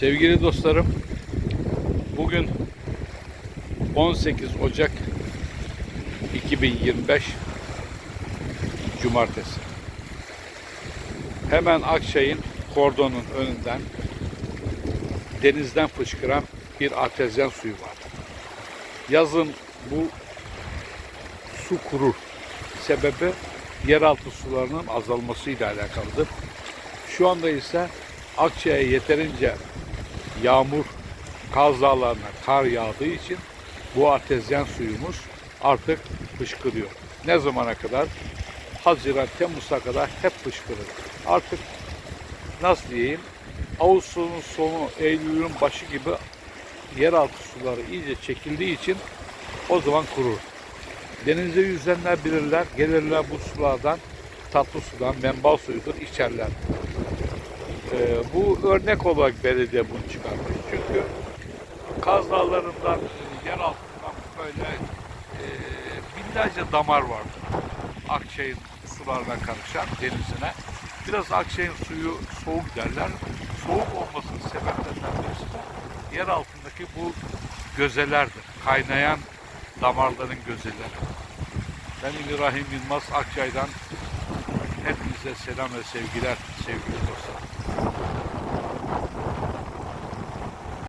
Sevgili dostlarım, bugün 18 Ocak 2025 Cumartesi. Hemen Akçay'ın kordonun önünden denizden fışkıran bir artezyen suyu var. Yazın bu su kurur. Sebebi yeraltı sularının azalmasıyla alakalıdır. Şu anda ise Akçay'a yeterince yağmur Kaz Dağları'na kar yağdığı için bu artezyen suyumuz artık fışkırıyor. Ne zamana kadar? Haziran, Temmuz'a kadar hep fışkırır. Artık nasıl diyeyim? Ağustos'un sonu, Eylül'ün başı gibi yeraltı suları iyice çekildiği için o zaman kurur. Denizde yüzenler bilirler, gelirler bu sulardan, tatlı sudan, menbal suyudur, içerler. Ee, bu örnek olarak belediye bunu çıkarmış. Çünkü Kaz Dağları'ndan, e, yer altından böyle e, binlerce damar vardır. Akçay'ın sularına karışan denizine. Biraz Akçay'ın suyu soğuk derler. Soğuk olmasının sebeplerinden birisi de yer altındaki bu gözelerdir. Kaynayan damarların gözeleri. Ben İbrahim Yılmaz Akçay'dan Hepinize selam ve sevgiler sevgili dostlar.